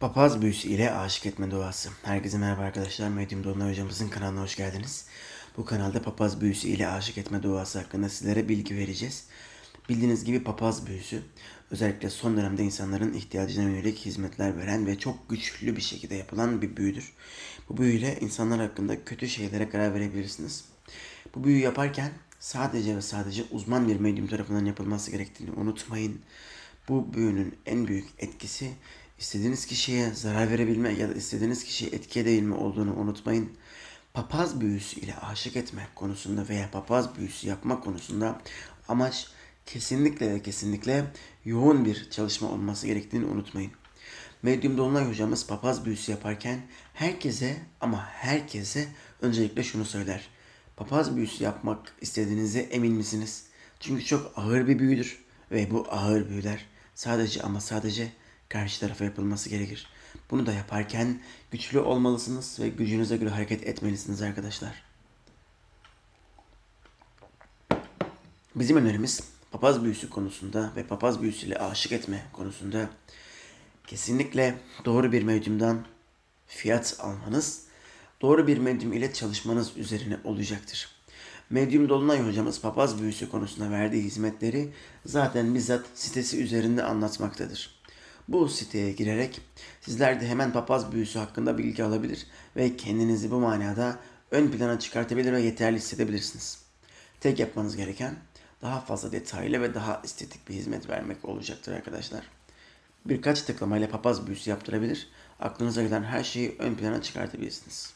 Papaz büyüsü ile aşık etme duası. Herkese merhaba arkadaşlar. Medyum Dolunay hocamızın kanalına hoş geldiniz. Bu kanalda papaz büyüsü ile aşık etme duası hakkında sizlere bilgi vereceğiz. Bildiğiniz gibi papaz büyüsü özellikle son dönemde insanların ihtiyacına yönelik hizmetler veren ve çok güçlü bir şekilde yapılan bir büyüdür. Bu büyüyle insanlar hakkında kötü şeylere karar verebilirsiniz. Bu büyü yaparken sadece ve sadece uzman bir medyum tarafından yapılması gerektiğini unutmayın. Bu büyünün en büyük etkisi istediğiniz kişiye zarar verebilme ya da istediğiniz kişiye etki edebilme olduğunu unutmayın. Papaz büyüsü ile aşık etme konusunda veya papaz büyüsü yapma konusunda amaç kesinlikle ve kesinlikle yoğun bir çalışma olması gerektiğini unutmayın. Medyum Dolunay hocamız papaz büyüsü yaparken herkese ama herkese öncelikle şunu söyler. Papaz büyüsü yapmak istediğinize emin misiniz? Çünkü çok ağır bir büyüdür ve bu ağır büyüler sadece ama sadece karşı tarafa yapılması gerekir. Bunu da yaparken güçlü olmalısınız ve gücünüze göre hareket etmelisiniz arkadaşlar. Bizim önerimiz papaz büyüsü konusunda ve papaz büyüsüyle aşık etme konusunda kesinlikle doğru bir medyumdan fiyat almanız, doğru bir medyum ile çalışmanız üzerine olacaktır. Medyum Dolunay hocamız papaz büyüsü konusunda verdiği hizmetleri zaten bizzat sitesi üzerinde anlatmaktadır. Bu siteye girerek sizler de hemen papaz büyüsü hakkında bilgi alabilir ve kendinizi bu manada ön plana çıkartabilir ve yeterli hissedebilirsiniz. Tek yapmanız gereken daha fazla detaylı ve daha estetik bir hizmet vermek olacaktır arkadaşlar. Birkaç tıklamayla papaz büyüsü yaptırabilir, aklınıza gelen her şeyi ön plana çıkartabilirsiniz.